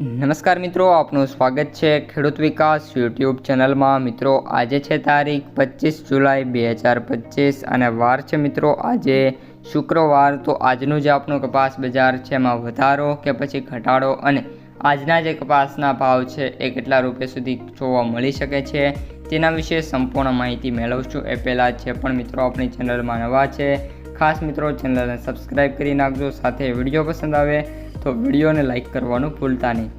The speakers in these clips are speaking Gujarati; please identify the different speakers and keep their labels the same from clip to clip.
Speaker 1: નમસ્કાર મિત્રો, આપનું સ્વાગત છે ખેડૂત વિકાસ યુટ્યુબ ચેનલમાં. મિત્રો, આજે છે તારીખ પચીસ જુલાઈ બે હજાર પચીસ અને વાર છે મિત્રો, આજે શુક્રવાર. તો આજનું જે આપણું કપાસ બજાર છે, એમાં વધારો કે પછી ઘટાડો અને આજના જે કપાસના ભાવ છે, એ કેટલા રૂપિયા સુધી જોવા મળી શકે છે, તેના વિશે સંપૂર્ણ માહિતી મેળવશું એ પહેલાં જે પણ મિત્રો આપણી ચેનલમાં નવા છે, ખાસ મિત્રો ચેનલને સબસ્ક્રાઈબ કરી નાખજો, સાથે વીડિયો પસંદ આવે તો વિડીયોને લાઇક કરવાનું ભૂલતા નહીં.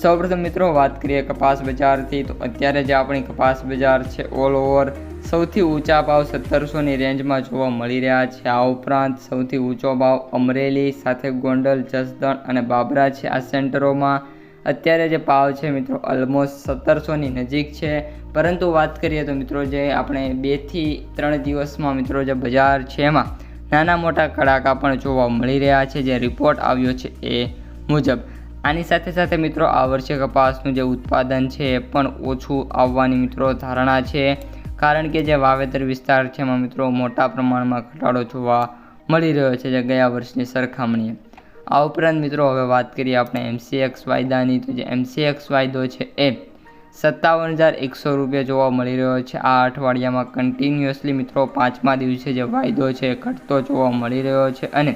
Speaker 1: સૌપ્રથમ મિત્રો, વાત કરીએ કપાસ બજારથી. તો અત્યારે જે આપણી કપાસ બજાર છે ઓલ ઓવર સૌથી ઊંચા ભાવ સત્તરસોની રેન્જમાં જોવા મળી રહ્યા છે. આ ઉપરાંત સૌથી ઊંચો ભાવ અમરેલી, સાથે ગોંડલ, જસદણ અને બાબરા છે. આ સેન્ટરોમાં અત્યારે જે ભાવ છે મિત્રો ઓલમોસ્ટ સત્તરસોની નજીક છે. પરંતુ વાત કરીએ તો મિત્રો, જે આપણે બેથી ત્રણ દિવસમાં મિત્રો, જે બજાર છે એમાં નાના મોટા કડાકા પણ જોવા મળી રહ્યા છે, જે રિપોર્ટ આવ્યો છે એ મુજબ. આની સાથે સાથે મિત્રો, આ વર્ષે કપાસનું જે ઉત્પાદન છે એ પણ ઓછું આવવાની મિત્રો ધારણા છે. કારણ કે જે વાવેતર વિસ્તાર છે એમાં મિત્રો મોટા પ્રમાણમાં ઘટાડો જોવા મળી રહ્યો છે, જે ગયા વર્ષની સરખામણીએ. આ ઉપરાંત મિત્રો, હવે વાત કરીએ આપણે એમસીએક્સ વાયદાની. તો જે એમસીએક્સ વાયદો છે એ સત્તાવન હજાર એકસો રૂપિયા જોવા મળી રહ્યો છે. આ અઠવાડિયામાં કન્ટિન્યુઅસલી મિત્રો પાંચમા દિવસે જે વાયદો છે ઘટતો જોવા મળી રહ્યો છે અને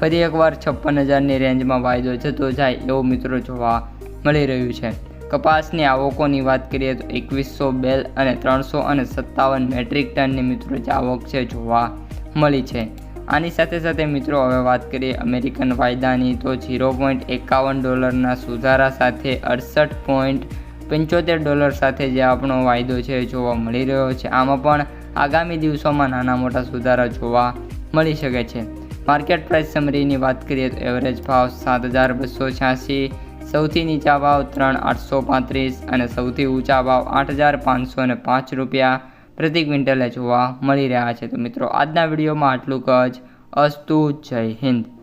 Speaker 1: ફરી એકવાર છપ્પન હજારની રેન્જમાં વાયદો જતો જાય એવો મિત્રો જોવા મળી રહ્યું છે. કપાસની આવકોની વાત કરીએ તો એકવીસો બેલ અને ત્રણસો અને સત્તાવન મેટ્રિક ટનની મિત્રો જે આવક છે જોવા મળી છે. આની સાથે સાથે મિત્રો હવે વાત કરીએ અમેરિકન વાયદાની તો ઝીરો પોઈન્ટ એકાવન ડોલરના સુધારા સાથે અડસઠ પોઈન્ટ પંચોતેર ડોલર સાથે જે આપણો વાયદો છે જોવા મળી રહ્યો છે. આમાં પણ આગામી દિવસોમાં નાના મોટા સુધારા જોવા મળી શકે છે. માર્કેટ પ્રાઇસ સમરીની વાત કરીએ તો એવરેજ ભાવ સાત હજાર બસો છ્યાસી, સૌથી નીચા ભાવ ત્રણ આઠસો પાંત્રીસ અને સૌથી ઊંચા ભાવ આઠ હજાર પાંચસો અને પાંચ રૂપિયા પ્રતિ ક્વિન્ટલે જોવા મળી રહ્યા છે. તો મિત્રો, આજના વિડીયોમાં આટલું જ. અસ્તુ, જય હિન્દ.